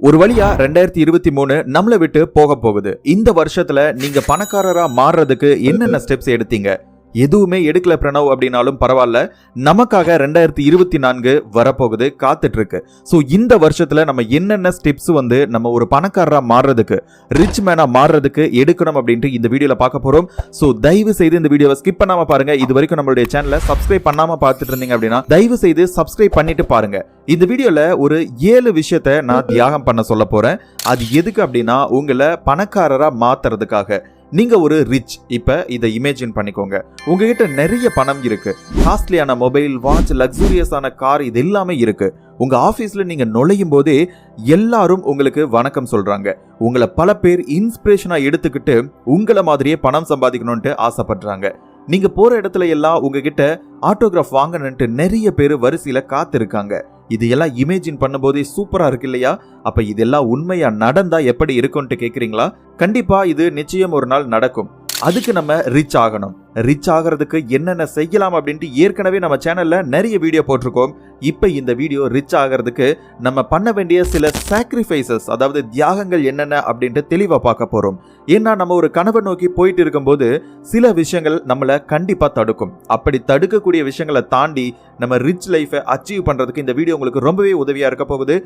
ஒரு வழியா ரெண்டாயிரத்தி இருபத்தி மூணு நம்மளை விட்டு போக போகுது. இந்த வருஷத்துல நீங்க பணக்காரரா மாறுறதுக்கு என்னென்ன ஸ்டெப்ஸ் எடுத்தீங்க? எதுவுமே எடுக்கல பிரணவ் அப்படின்னாலும் பரவாயில்ல. நமக்காக ரெண்டாயிரத்தி இருபத்தி நான்கு வரப்போகுது காத்துட்டு இருக்கு ஸோ இந்த வருஷத்துல நம்ம என்னென்ன ஸ்டெப்ஸ் வந்து நம்ம ஒரு பணக்காரராக மாறுறதுக்கு ரிச் மேனா மாறுறதுக்கு எடுக்கணும் அப்படின்ட்டு இந்த வீடியோவில் பார்க்க போறோம். ஸோ தயவு செய்து இந்த வீடியோவை ஸ்கிப் பண்ணாம பாருங்க. இது வரைக்கும் நம்மளுடைய சேனலை சப்ஸ்கிரைப் பண்ணாம பார்த்துட்டு இருந்தீங்க அப்படின்னா தயவு செய்து சப்ஸ்கிரைப் பண்ணிட்டு பாருங்க. இந்த வீடியோல ஒரு ஏழு விஷயத்தை நான் தியாகம் பண்ண சொல்ல போறேன். அது எதுக்கு அப்படின்னா உங்களை பணக்காரராக மாத்துறதுக்காக. நீங்க ஒரு ரிச் இப்ப இதை இமேஜின் பண்ணிக்கோங்க. உங்ககிட்ட நிறைய பணம் இருக்கு. காஸ்ட்லியான மொபைல் வாட்ச் லக்ஸூரியஸான கார் இது எல்லாமே இருக்கு. உங்க ஆஃபீஸில் நீங்க நுழையும் போதே எல்லாரும் உங்களுக்கு வணக்கம் சொல்றாங்க. உங்களை பல பேர் இன்ஸ்பிரேஷனா எடுத்துக்கிட்டு உங்களை மாதிரியே பணம் சம்பாதிக்கணும்ட்டு ஆசைப்படுறாங்க. நீங்க போற இடத்துல எல்லாம் உங்ககிட்ட ஆட்டோகிராஃப் வாங்கணுன்ட்டு நிறைய பேர் வரிசையில காத்திருக்காங்க. இது எல்லாம் இமேஜின் பண்ணும்போதே சூப்பராக இருக்கு இல்லையா அப்போ இதெல்லாம் உண்மையாக நடந்தால் எப்படி இருக்கும்ன்ட்டு கேட்குறீங்களா கண்டிப்பாக இது நிச்சயம் ஒரு நாள் நடக்கும். அதுக்கு நம்ம ரிச் ஆகணும். ரிச் ஆகிறதுக்கு என்னென்ன செய்யலாம் அப்படின்ட்டு ஏற்கனவே நம்ம சேனல்ல நிறைய வீடியோ போட்டிருக்கோம். இப்போ இந்த வீடியோ ரிச் ஆகிறதுக்கு நம்ம பண்ண வேண்டிய சில சாக்ரிஃபைசஸ் அதாவது தியாகங்கள் என்னென்ன அப்படின்ட்டு தெளிவாக பார்க்க போகிறோம் ஏன்னா நம்ம ஒரு கனவை நோக்கி போயிட்டு இருக்கும்போது சில விஷயங்கள் நம்மளை கண்டிப்பாக தடுக்கும். அப்படி தடுக்கக்கூடிய விஷயங்களை தாண்டி நம்ம ரிச் லைஃபை அச்சீவ் பண்ணுறதுக்கு இந்த வீடியோ உங்களுக்கு ரொம்பவே உதவியாக இருக்க போகுது.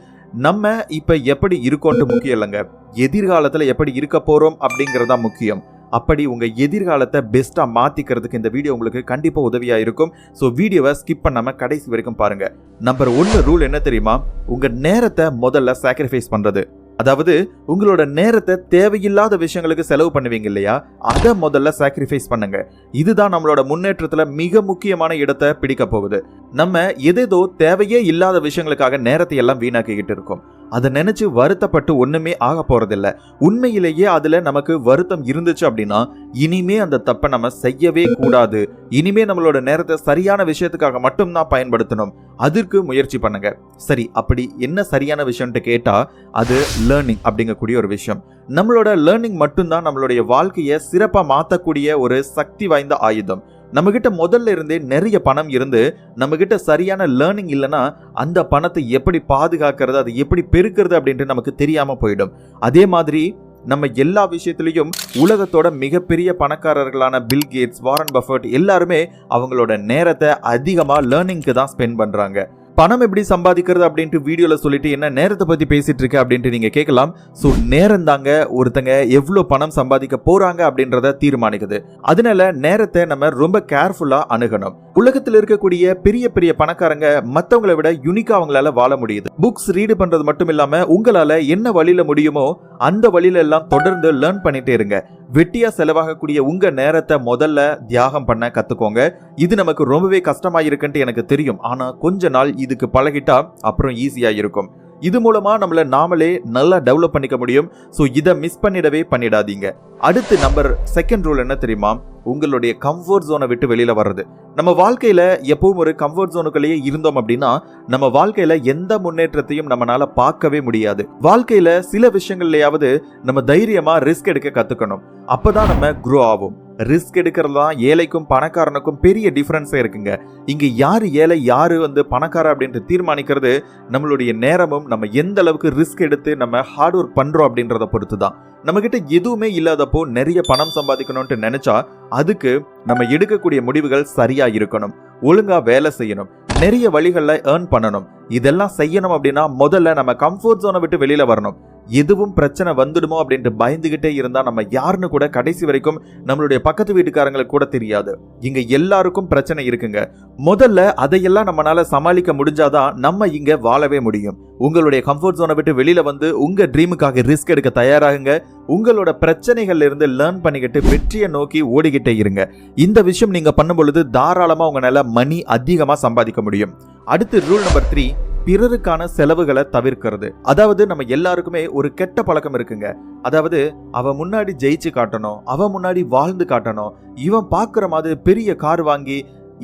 நம்ம இப்போ எப்படி இருக்கோன்ட்டு முக்கியம் இல்லைங்க. எதிர்காலத்தில் எப்படி இருக்க அப்படிங்கிறது தான் முக்கியம். அப்படி உங்கள் எதிர்காலத்தை பெஸ்ட்டாக மாற்றிக்கிறதுக்கு இந்த வீடியோ உங்களுக்கு கண்டிப்பாக உதவியாக இருக்கும். ஸோ வீடியோவை ஸ்கிப் பண்ணாமல் கடைசி வரைக்கும் பாருங்கள் நம்பர் ஒன்று ரூல் என்ன தெரியுமா? உங்கள் நேரத்தை முதல்ல சாக்ரிஃபைஸ் பண்ணுறது அதாவது உங்களோட நேரத்தை தேவையில்லாத விஷயங்களுக்கு செலவு பண்ணுவீங்க இல்லையா? அதை முதல்ல சாக்ரிஃபைஸ் பண்ணுங்க. இதுதான் நம்மளோட முன்னேற்றத்தில் மிக முக்கியமான இடத்தை பிடிக்க போகுது. நம்ம எதேதோ தேவையே இல்லாத விஷயங்களுக்காக நேரத்தை எல்லாம் வீணாக்கிக்கிட்டு இருக்கோம். அதை நினைச்சு வருத்தப்பட்டு ஒண்ணுமே ஆக போறதில்ல. உண்மையிலேயே அதுல நமக்கு வருத்தம் இருந்துச்சு அப்படின்னா இனிமே அந்த தப்பை நம்ம செய்யவே கூடாது. இனிமே நம்மளோட நேரத்தை சரியான விஷயத்துக்காக மட்டும்தான் பயன்படுத்தணும். அதற்கு முயற்சி பண்ணுங்க. சரி அப்படி என்ன சரியான விஷயம்ட்டு கேட்டா அது லேர்னிங் அப்படிங்கக்கூடிய ஒரு விஷயம். நம்மளோட லேர்னிங் மட்டும்தான் நம்மளுடைய வாழ்க்கையை சிறப்பாக மாற்றக்கூடிய ஒரு சக்தி வாய்ந்த ஆயுதம். நம்ம கிட்ட முதல்ல இருந்தே நிறைய பணம் இருந்து நம்ம கிட்ட சரியான லேர்னிங் இல்லைன்னா அந்த பணத்தை எப்படி பாதுகாக்கிறது அதை எப்படி பெருக்கிறது அப்படின்ட்டு நமக்கு தெரியாம போயிடும். அதே மாதிரி நம்ம எல்லா விஷயத்திலையும் உலகத்தோட மிகப்பெரிய பணக்காரர்களான பில் கேட்ஸ் வாரன் பஃபர்ட் எல்லாருமே அவங்களோட நேரத்தை அதிகமாக லேர்னிங்க்கு தான் ஸ்பெண்ட் பண்ணுறாங்க பணம் எப்படி சம்பாதிக்கிறது அப்படின்ட்டு வீடியோவில் சொல்லிட்டு என்ன நேரத்தை பற்றி பேசிகிட்டு இருக்க அப்படின்ட்டு நீங்கள் கேட்கலாம். ஸோ நேரம் தாங்க ஒருத்தங்க எவ்வளோ பணம் சம்பாதிக்க போகிறாங்க அப்படின்றத தீர்மானிக்குது. அதனால நேரத்தை நம்ம ரொம்ப கேர்ஃபுல்லாக அணுகணும். உலகத்தில் இருக்கக்கூடிய பெரிய பெரிய பணக்காரங்க மற்றவங்களை விட யுனிக்காக அவங்களால வாழ முடியுது. புக்ஸ் ரீடு பண்ணுறது மட்டும் இல்லாமல் உங்களால் என்ன வழியில் முடியுமோ அந்த வழியில எல்லாம் தொடர்ந்து லேர்ன் பண்ணிட்டே இருங்க. வெட்டியா செலவாகக்கூடிய உங்க நேரத்தை முதல்ல தியாகம் பண்ண கத்துக்கோங்க. இது நமக்கு ரொம்பவே கஷ்டமா இருக்குன்ட்டு எனக்கு தெரியும். ஆனா கொஞ்ச நாள் இதுக்கு பழகிட்டா அப்புறம் ஈஸியா இருக்கும் இது மூலமா நம்மளை நாமளே நல்லா டெவலப் பண்ணிக்க முடியும். ஸோ இதை மிஸ் பண்ணிடவே பண்ணிடாதீங்க. அடுத்து நம்பர் செகண்ட் ரூல் என்ன தெரியுமா? உங்களுடைய கம்ஃபர்ட் ஜோனை விட்டு வெளியில வர்றது. நம்ம வாழ்க்கையில எப்பவும் ஒரு கம்ஃபர்ட் ஜோனுக்குள்ளேயே இருந்தோம் அப்படின்னா நம்ம வாழ்க்கையில எந்த முன்னேற்றத்தையும் நம்மளால பார்க்கவே முடியாது. வாழ்க்கையில சில விஷயங்கள்லயாவது நம்ம தைரியமா ரிஸ்க் எடுக்க கத்துக்கணும். அப்பதான் நம்ம குரோ ஆகும் ரிஸ்க் எடுக்கிறது தான் ஏழைக்கும் பணக்காரனுக்கும் பெரிய டிஃப்ரென்ஸே இருக்குங்க. இங்க யாரு ஏழை யாரு வந்து பணக்கார அப்படின்ட்டு தீர்மானிக்கிறது நம்மளுடைய நேரமும் நம்ம எந்த அளவுக்கு ரிஸ்க் எடுத்து நம்ம ஹார்ட் ஒர்க் பண்றோம் அப்படின்றத பொறுத்து தான் நம்ம கிட்ட எதுவுமே இல்லாதப்போ நிறைய பணம் சம்பாதிக்கணும்னு நினைச்சா அதுக்கு நம்ம எடுக்கக்கூடிய முடிவுகள் சரியா இருக்கணும். ஒழுங்கா வேலை செய்யணும். நிறைய வழிகளில் ஏர்ன் பண்ணணும். இதெல்லாம் செய்யணும் அப்படின்னா முதல்ல நம்ம கம்ஃபர்ட் ஜோனை விட்டு வெளியில வரணும். எதுவும் பிரச்சனை வந்துடுமோ அப்படின்ட்டு பயந்துகிட்டே இருந்தா நம்ம யாருன்னு கூட கடைசி வரைக்கும் நம்மளுடைய பக்கத்து வீட்டுக்காரங்களுக்கு கூட தெரியாது. இங்க எல்லாருக்கும் பிரச்சனை இருக்குங்க. முதல்ல அதையெல்லாம் நம்மளால சமாளிக்க முடிஞ்சாதான் நம்ம இங்க வாழவே முடியும். உங்களுடைய கம்ஃபர்ட் ஜோனை விட்டு வெளியில வந்து உங்க ட்ரீமுக்காக ரிஸ்க் எடுக்க தயாராகுங்க. உங்களோட பிரச்சனைகள்ல இருந்து லேர்ன் பண்ணிக்கிட்டு வெற்றியை நோக்கி ஓடிக்கிட்டே இருங்க. இந்த விஷயம் நீங்க பண்ணும் பொழுது தாராளமா உங்களால மணி அதிகமா சம்பாதிக்க முடியும். அடுத்து ரூல் நம்பர் த்ரீ பிறருக்கான செலவுகளை தவிர்க்கிறது. அதாவது நம்ம எல்லாருக்குமே ஒரு கெட்ட பழக்கம் இருக்குங்க. அதாவது அவன் முன்னாடி ஜெயிச்சு காட்டணும் அவன் முன்னாடி வாழ்ந்து காட்டணும் இவன் பார்க்குற மாதிரி பெரிய கார் வாங்கி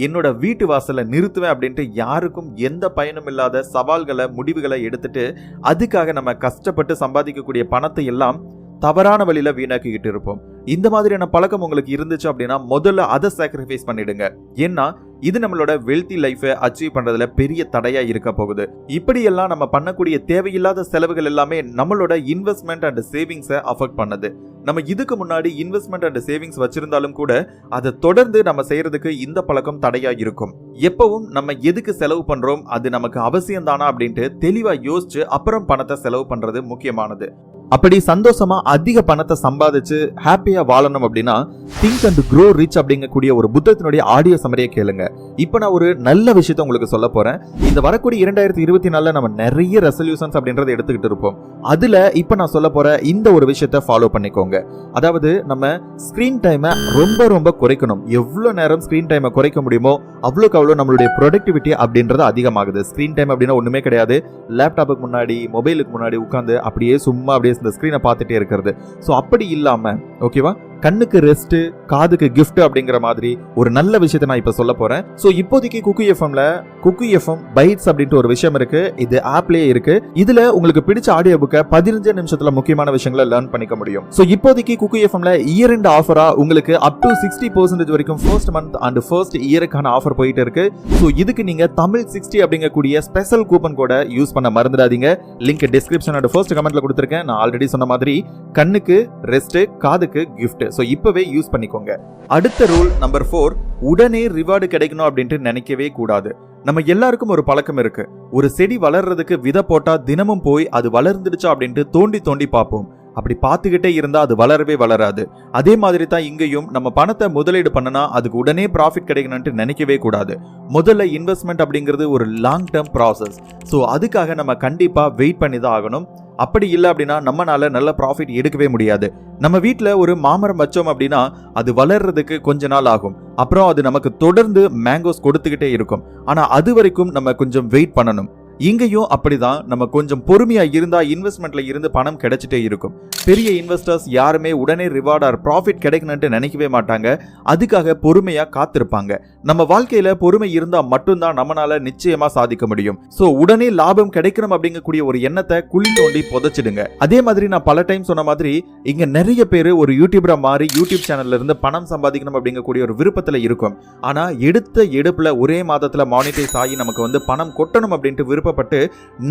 என்னோட வீட்டு வாசலை நிறுத்துவேன் அப்படின்ட்டு யாருக்கும் எந்த பயனும் இல்லாத சவால்களை முடிவுகளை எடுத்துட்டு அதுக்காக நம்ம கஷ்டப்பட்டு சம்பாதிக்கக்கூடிய பணத்தை எல்லாம் தவறான வழியில் வீணாக்கிக்கிட்டு இருப்போம். இந்த மாதிரியான பழக்கம் உங்களுக்கு இருந்துச்சு அப்படின்னா முதல்ல அதை சாக்ரிஃபைஸ் பண்ணிடுங்க. ஏன்னா இது நம்மளோட வெல்தி லைஃபை அச்சீவ் பண்றதுல பெரிய தடையா இருக்க போகுது. இப்படியெல்லாம் நம்ம பண்ணக்கூடிய தேவையில்லாத செலவுகள் எல்லாமே நம்மளோட இன்வெஸ்ட்மெண்ட் அண்ட் சேவிங்ஸை அஃபெக்ட் பண்ணுது. நம்ம இதுக்கு முன்னாடி இன்வெஸ்ட்மெண்ட் அண்ட் சேவிங்ஸ் வச்சிருந்தாலும் கூட அதை தொடர்ந்து நம்ம செய்யறதுக்கு இந்த பழக்கம் தடையா இருக்கும். எப்பவும் நம்ம எதுக்கு செலவு பண்றோம் அது நமக்கு அவசியம் தானா அப்படின்ட்டு தெளிவா யோசிச்சு அப்புறம் பணத்தை செலவு பண்றது முக்கியமானது. அப்படி சந்தோஷமா அதிக பணத்தை சம்பாதிச்சு ஹாப்பியா வாழணும் அப்படின்னா திங்க் அண்ட் க்ரோ ரிச் அப்படிங்கக்கூடிய ஒரு புத்தகத்தினுடைய ஆடியோ சமரியை கேளுங்க. இப்போ நான் ஒரு நல்ல விஷயத்த உங்களுக்கு சொல்ல போறேன். இந்த வரக்கூடிய இரண்டாயிரத்தி இருபத்தி நாலுல நம்ம நிறைய ரெசல்யூஷன்ஸ் அப்படின்றத எடுத்துக்கிட்டு இருப்போம். அதுல இப்போ நான் சொல்ல போற இந்த ஒரு விஷயத்த ஃபாலோ பண்ணிக்கோங்க. அதாவது நம்ம ஸ்கிரீன் டைமை ரொம்ப ரொம்ப குறைக்கணும். எவ்வளோ நேரம் ஸ்கிரீன் டைமை குறைக்க முடியுமோ அவ்வளோக்கு அவ்வளோ நம்மளுடைய ப்ரொடக்டிவிட்டி அப்படின்றது அதிகமாகுது. ஸ்கிரீன் டைம் அப்படின்னா ஒன்றுமே கிடையாது. லேப்டாப்புக்கு முன்னாடி மொபைலுக்கு முன்னாடி உட்காந்து அப்படியே சும்மா அப்படியே இந்த ஸ்க்ரீனை பார்த்துட்டே இருக்கிறது. ஸோ அப்படி இல்லாமல் ஓகேவா கண்ணுக்கு ரெஸ்ட் காதுக்கு கிஃப்ட் அப்படிங்கிற மாதிரி ஒரு நல்ல விஷயத்தை நான் இப்போ சொல்ல போறேன். ஸோ இப்போதைக்கு குக்கு எஃப்எம்ல குக்கு எஃப்எம் பைட்ஸ் அப்படின்ட்டு ஒரு விஷயம் இருக்கு. இது ஆப்லயே இருக்கு. இதுல உங்களுக்கு பிடிச்ச ஆடியோ புக்கை பதினஞ்சு நிமிஷத்துல முக்கியமான விஷயங்களை லேர்ன் பண்ணிக்க முடியும். ஸோ இப்போதைக்கு குக்கு எஃப்எம்ல இயர் எண்ட் ஆஃபரா உங்களுக்கு அப் டு சிக்ஸ்டி பர்சன்டேஜ் வரைக்கும் ஃபர்ஸ்ட் மந்த் அண்ட் ஃபர்ஸ்ட் இயருக்கான ஆஃபர் போயிட்டு இருக்கு. ஸோ இதுக்கு நீங்க தமிழ் சிக்ஸ்டி அப்படிங்கக்கூடிய ஸ்பெஷல் கூப்பன் கோட யூஸ் பண்ண மறந்துடாதீங்க. லிங்க் டிஸ்கிரிப்ஷன் அண்ட் ஃபர்ஸ்ட் கமெண்ட்ல கொடுத்துருக்கேன். நான் ஆல்ரெடி சொன்ன மாதிரி கண்ணுக்கு ரெஸ்ட் காதுக்கு கிஃப்ட் ஸோ இப்போவே யூஸ் பண்ணிக்கோங்க. அடுத்த ரூல் நம்பர் ஃபோர் உடனே ரிவார்டு கிடைக்கணும் அப்படின்ட்டு நினைக்கவே கூடாது. நம்ம எல்லாருக்கும் ஒரு பழக்கம் இருக்கு. ஒரு செடி வளர்றதுக்கு விதை போட்டா தினமும் போய் அது வளர்ந்துடுச்சா அப்படின்ட்டு தோண்டி தோண்டி பார்ப்போம். அப்படி பார்த்துக்கிட்டே இருந்தால் அது வளரவே வளராது. அதே மாதிரி தான் இங்கேயும் நம்ம பணத்தை முதலீடு பண்ணனா அதுக்கு உடனே ப்ராஃபிட் கிடைக்கணும்ட்டு நினைக்கவே கூடாது. முதல்ல இன்வெஸ்ட்மெண்ட் அப்படிங்கிறது ஒரு லாங் டேர்ம் ப்ராசஸ் ஸோ அதுக்காக நம்ம கண்டிப்பாக வெயிட் பண்ணி தான் ஆகணும். அப்படி இல்லை அப்படின்னா நம்மனால நல்ல ப்ராஃபிட் எடுக்கவே முடியாது. நம்ம வீட்டில் ஒரு மாமரம் வச்சோம் அப்படின்னா அது வளர்றதுக்கு கொஞ்ச நாள் ஆகும். அப்புறம் அது நமக்கு தொடர்ந்து மேங்கோஸ் கொடுத்துக்கிட்டே இருக்கும். ஆனால் அது வரைக்கும் நம்ம கொஞ்சம் வெயிட் பண்ணணும். இங்கேயும் அப்படிதான் நம்ம கொஞ்சம் பொறுமையா இருந்தா இன்வெஸ்ட்மெண்ட்ல இருந்து பணம் கிடைச்சிட்டே இருக்கும். பெரிய இன்வெஸ்டர்ஸ் யாருமே உடனே ரிவார்ட் ஆர் ப்ராஃபிட் கிடைக்கணும்னு நினைக்கவே மாட்டாங்க. அதுக்காக பொறுமையா காத்திருப்பாங்க. நம்ம வாழ்க்கையில பொறுமை இருந்தா மட்டும்தான் நம்மளால நிச்சயமா சாதிக்க முடியும். சோ உடனே லாபம் கிடைக்கணும் அப்படிங்கக்கூடிய ஒரு எண்ணத்தை குழி தோண்டி புதைச்சிடுங்க. அதே மாதிரி நான் பல டைம் சொன்ன மாதிரி இங்க நிறைய பேர் ஒரு யூடியூபரா மாறி யூடியூப் சேனல்ல இருந்து பணம் சம்பாதிக்கணும் அப்படிங்கக்கூடிய ஒரு விருப்பத்துல இருக்கும். ஆனா எடுத்த எடுப்புல ஒரே மாதத்துல மானிட்டைஸ் ஆகி நமக்கு வந்து பணம் கொட்டணும் அப்படின்ட்டு விருப்பம் விருப்பப்பட்டு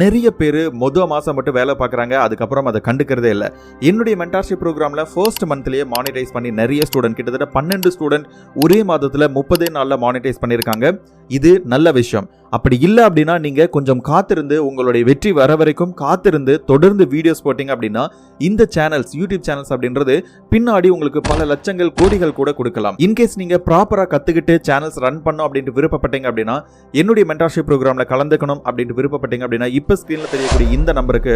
நிறைய பேர் மொத மாசம் மட்டும் வேலை பார்க்குறாங்க அதுக்கப்புறம் அதை கண்டுக்கிறதே இல்லை. என்னுடைய மென்டார்ஷிப் ப்ரோக்ராம்ல ஃபர்ஸ்ட் மந்த்லேயே மானிட்டைஸ் பண்ணி நிறைய ஸ்டூடெண்ட் கிட்டத்தட்ட பன்னெண்டு ஸ்டூடெண்ட் ஒரே மாதத்துல முப்பதே நாள்ல மானிட்டைஸ் பண்ணியிருக்காங்க. இது நல்ல விஷயம். அப்படி இல்லை அப்படின்னா நீங்கள் கொஞ்சம் காத்திருந்து உங்களுடைய வெற்றி வர வரைக்கும் காத்திருந்து தொடர்ந்து வீடியோஸ் போட்டிங்க அப்படின்னா இந்த சேனல்ஸ் யூடியூப் சேனல்ஸ் அப்படின்றது பின்னாடி உங்களுக்கு பல லட்சங்கள் கோடிகள் கூட கொடுக்கலாம். இன்கேஸ் நீங்கள் ப்ராப்பராக கற்றுக்கிட்டு சேனல்ஸ் ரன் பண்ணும் அப்படின்ட்டு விருப்பப்பட்டீங்க அப்படின்னா என்னுடைய மென்டர்ஷிப் ப்ரோக்ராமில் கலந்துக்கணும் அப்படின்ட்டு விருப்பப்பட்டீங்க அப்படின்னா இப்போ ஸ்க்ரீனில் தெரியக்கூடிய இந்த நம்பருக்கு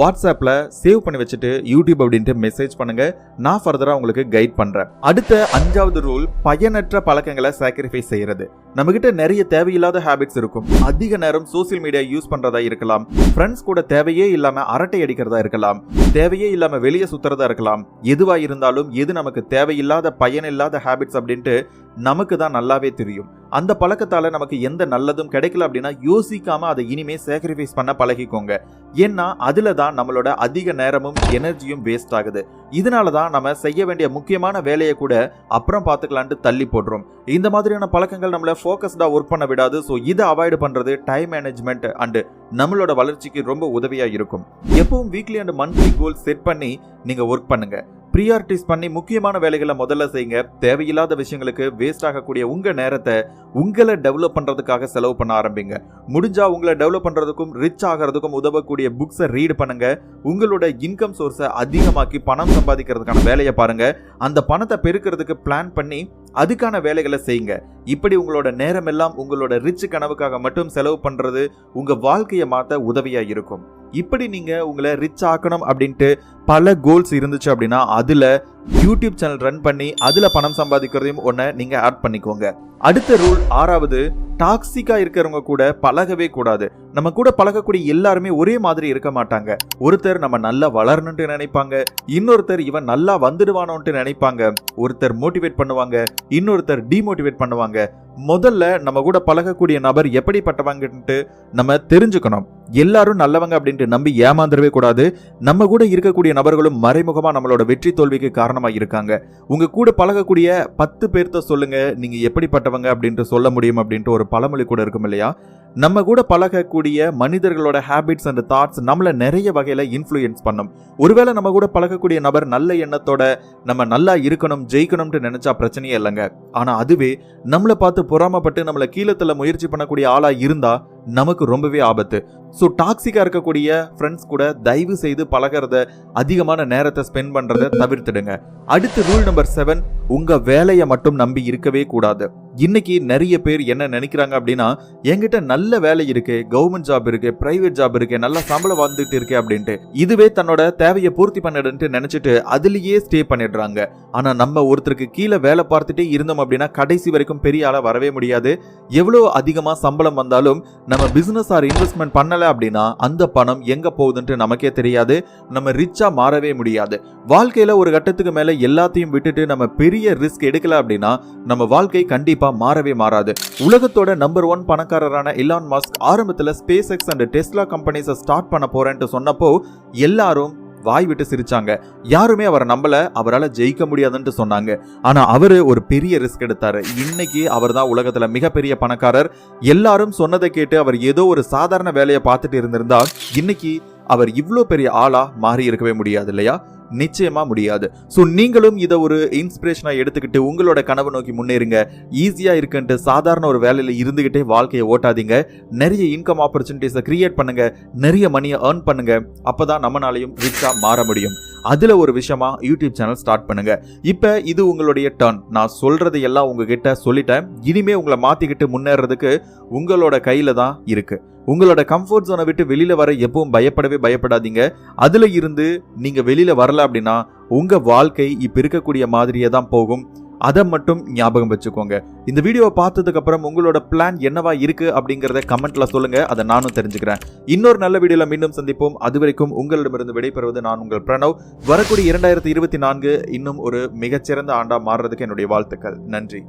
வாட்ஸ்அப்பில் சேவ் பண்ணி வச்சுட்டு யூடியூப் அப்படின்ட்டு மெசேஜ் பண்ணுங்கள் நான் ஃபர்தராக உங்களுக்கு கைட் பண்ணுறேன் அடுத்த அஞ்சாவது ரூல் பயனற்ற பழக்கங்களை சாக்ரிஃபைஸ் செய்கிறது நம்மகிட்ட நிறைய தேவையில்லாத ஹேபிட்ஸ் இருக்கும். அதிக நேரம் சோசியல் மீடியா யூஸ் பண்றதா இருக்கலாம். ஃப்ரெண்ட்ஸ் கூட தேவையே இல்லாம அரட்டை அடிக்கிறதா இருக்கலாம். தேவையே இல்லாம வெளியே சுத்துறதா இருக்கலாம். எதுவா இருந்தாலும் எது நமக்கு தேவையில்லாத பயனில்லாத ஹேபிட்ஸ் அப்படின்ட்டு நமக்கு தான் நல்லாவே தெரியும். அந்த பழக்கத்தால் நமக்கு எந்த நல்லதும் கிடைக்கல அப்படின்னா யோசிக்காமல் அதை இனிமே சேக்ரிஃபைஸ் பண்ண பழகிக்கோங்க. ஏன்னா அதில் தான் நம்மளோட அதிக நேரமும் எனர்ஜியும் வேஸ்ட் ஆகுது. இதனால தான் நம்ம செய்ய வேண்டிய முக்கியமான வேலையை கூட அப்புறம் பார்த்துக்கலான்ட்டு தள்ளி போடுறோம். இந்த மாதிரியான பழக்கங்கள் நம்மளை ஃபோக்கஸ்டாக ஒர்க் பண்ண விடாது. ஸோ இதை அவாய்டு பண்ணுறது டைம் மேனேஜ்மெண்ட் அண்டு நம்மளோட வளர்ச்சிக்கு ரொம்ப உதவியாக இருக்கும். எப்பவும் weekly and monthly goal set பண்ணி நீங்கள் ஒர்க் பண்ணுங்கள் ப்ரியாரிட்டிஸ் பண்ணி முக்கியமான வேலைகளை முதல்ல செய்யுங்க. தேவையில்லாத விஷயங்களுக்கு வேஸ்ட் ஆகக்கூடிய உங்கள் நேரத்தை உங்களை டெவலப் பண்ணுறதுக்காக செலவு பண்ண ஆரம்பிங்க. முடிஞ்சால் உங்களை டெவலப் பண்ணுறதுக்கும் ரிச் ஆகிறதுக்கும் உதவக்கூடிய புக்ஸை ரீட் பண்ணுங்க. உங்களோட இன்கம் சோர்ஸை அதிகமாக்கி பணம் சம்பாதிக்கிறதுக்கான வேலையை பாருங்க. அந்த பணத்தை பெருக்கிறதுக்கு பிளான் பண்ணி அதுக்கான வேலைகளை செய்யுங்க. இப்படி உங்களோட நேரம் எல்லாம் உங்களோட ரிச் கனவுக்காக மட்டும் செலவு பண்ணுறது உங்கள் வாழ்க்கையை மாற்ற உதவியாக இருக்கும். இப்படி நீங்கள் உங்களை ரிச் ஆக்கணும் அப்படின்ட்டு பல கோல்ஸ் இருந்துச்சு அப்படின்னா அதில் யூடியூப் சேனல் ரன் பண்ணி அதில் பணம் சம்பாதிக்கிறதையும் ஒன்று நீங்கள் ஆட் பண்ணிக்கோங்க. அடுத்த ரூல் ஆறாவது டாக்ஸிக்காக இருக்கிறவங்க கூட பழகவே கூடாது. நம்ம கூட பழகக்கூடிய எல்லாருமே ஒரே மாதிரி இருக்க மாட்டாங்க. ஒருத்தர் நம்ம நல்லா வளரணுன்ட்டு நினைப்பாங்க இன்னொருத்தர் இவன் நல்லா வந்துடுவானோன்ட்டு நினைப்பாங்க ஒருத்தர் மோட்டிவேட் பண்ணுவாங்க இன்னொருத்தர் டிமோட்டிவேட் பண்ணுவாங்க. முதல்ல நம்ம கூட பழகக்கூடிய நபர் எப்படிப்பட்டவங்கன்ட்டு நம்ம தெரிஞ்சுக்கணும். எல்லாரும் நல்லவங்க அப்படின்ட்டு நம்பி ஏமாந்துடவே கூடாது. நம்ம கூட இருக்கக்கூடிய நபர்களும் மறைமுகமாக நம்மளோட வெற்றி தோல்விக்கு காரணமாக இருக்காங்க. உங்க கூட பழகக்கூடிய பத்து பேர்த்த சொல்லுங்க நீங்க எப்படிப்பட்டவங்க அப்படின்ட்டு சொல்ல முடியும் அப்படின்ட்டு ஒரு பழமொழி கூட இருக்கும் இல்லையா? நம்ம கூட பழகக்கூடிய மனிதர்களோட ஹேபிட்ஸ் அண்ட் தாட்ஸ் நம்மளை நிறைய வகையில் இன்ஃப்ளூயன்ஸ் பண்ணும். ஒருவேளை நம்ம கூட பழகக்கூடிய நபர் நல்ல எண்ணத்தோட நம்ம நல்லா இருக்கணும் ஜெயிக்கணும்னு நினைச்சா பிரச்சனையே இல்லைங்க. ஆனால் அதுவே நம்மளை பார்த்து பொறாமப்பட்டு நம்மளை கீழத்தில் முயற்சி பண்ணக்கூடிய ஆளாக இருந்தால் நமக்கு ரொம்பவே ஆபத்து. ஸோ டாக்ஸிக்காக இருக்கக்கூடிய ஃப்ரெண்ட்ஸ் கூட தயவு செய்து பழகிறத அதிகமான நேரத்தை ஸ்பெண்ட் பண்ணுறத தவிர்த்துடுங்க. அடுத்து ரூல் நம்பர் செவன் உங்கள் வேலையை மட்டும் நம்பி இருக்கவே கூடாது. இன்னைக்கு நிறைய பேர் என்ன நினைக்கிறாங்க அப்படின்னா என்கிட்ட நல்ல வேலை இருக்கு கவர்மெண்ட் ஜாப் இருக்கு பிரைவேட் ஜாப் இருக்கு நல்ல சம்பளம் வந்துட்டு இருக்கு அப்படின்ட்டு. இதுவே தன்னோட தேவையை பூர்த்தி பண்ணிடுன்ட்டு நினைச்சிட்டு அதுலயே ஸ்டே பண்ணிடுறாங்க. ஆனா நம்ம ஒருத்தருக்கு கீழே வேலை பார்த்துட்டே இருந்தோம் அப்படின்னா கடைசி வரைக்கும் பெரிய ஆளா வரவே முடியாது. எவ்வளவு அதிகமா சம்பளம் வந்தாலும் நம்ம பிசினஸ் ஆர் இன்வெஸ்ட்மெண்ட் பண்ணல அப்படின்னா அந்த பணம் எங்க போகுதுன்ட்டு நமக்கே தெரியாது. நம்ம ரிச்சா மாறவே முடியாது. வாழ்க்கையில் ஒரு கட்டத்துக்கு மேலே எல்லாத்தையும் விட்டுட்டு நம்ம பெரிய ரிஸ்க் எடுக்கல அப்படின்னா நம்ம வாழ்க்கை கண்டிப்பாக மாறவே மாறாது. உலகத்தோட நம்பர் ஒன் பணக்காரரான இலான் மாஸ்க் ஆரம்பத்தில் ஸ்பேஸ் எக்ஸ் அண்ட் டெஸ்லா கம்பெனிஸை ஸ்டார்ட் பண்ண போகிறேன்ட்டு சொன்னப்போ எல்லாரும் வாய் விட்டு சிரிச்சாங்க. யாருமே அவரை நம்பல அவரால் ஜெயிக்க முடியாதுன்ட்டு சொன்னாங்க. ஆனா அவரு ஒரு பெரிய ரிஸ்க் எடுத்தாரு. இன்னைக்கு அவர் தான் உலகத்துல மிகப்பெரிய பணக்காரர். எல்லாரும் சொன்னதை கேட்டு அவர் ஏதோ ஒரு சாதாரண வேலையை பார்த்துட்டு இருந்திருந்தா இன்னைக்கு அவர் இவ்வளோ பெரிய ஆளா மாறி இருக்கவே முடியாது இல்லையா? நிச்சயமா முடியாது. ஸோ நீங்களும் இதை ஒரு இன்ஸ்பிரேஷனாக எடுத்துக்கிட்டு உங்களோட கனவு நோக்கி முன்னேறுங்க. ஈஸியாக இருக்குன்ட்டு சாதாரண ஒரு வேலையில் இருந்துகிட்டே வாழ்க்கையை ஓட்டாதீங்க. நிறைய இன்கம் ஆப்பர்ச்சுனிட்டிஸை கிரியேட் பண்ணுங்க. நிறைய மணியை ஏர்ன் பண்ணுங்க. அப்பதான் நம்மளாலையும் ரிச்சாக மாற முடியும். அதில் ஒரு விஷயமா யூடியூப் சேனல் ஸ்டார்ட் பண்ணுங்க. இப்போ இது உங்களுடைய டர்ன் நான் சொல்றது எல்லாம் உங்ககிட்ட சொல்லிட்டேன். இனிமே உங்களை மாத்திக்கிட்டு முன்னேறதுக்கு உங்களோட கையில தான் இருக்கு. உங்களோட கம்ஃபர்ட் ஜோனை விட்டு வெளியில் வர எப்பவும் பயப்படவே பயப்படாதீங்க. அதில் இருந்து நீங்கள் வெளியில் வரல அப்படின்னா உங்கள் வாழ்க்கை இப்போ இருக்கக்கூடிய மாதிரியே தான் போகும். அதை மட்டும் ஞாபகம் வச்சுக்கோங்க. இந்த வீடியோவை பார்த்ததுக்கப்புறம் உங்களோட பிளான் என்னவா இருக்குது அப்படிங்கிறத கமெண்ட்டில் சொல்லுங்கள் அதை நானும் தெரிஞ்சுக்கிறேன். இன்னொரு நல்ல வீடியோவில் மீண்டும் சந்திப்போம். அது வரைக்கும் உங்களிடமிருந்து விடைபெறுவது நான் உங்கள் பிரணவ். வரக்கூடிய இரண்டாயிரத்தி இருபத்தி நான்கு இன்னும் ஒரு மிகச்சிறந்த ஆண்டாக மாறுறதுக்கு என்னுடைய வாழ்த்துக்கள். நன்றி.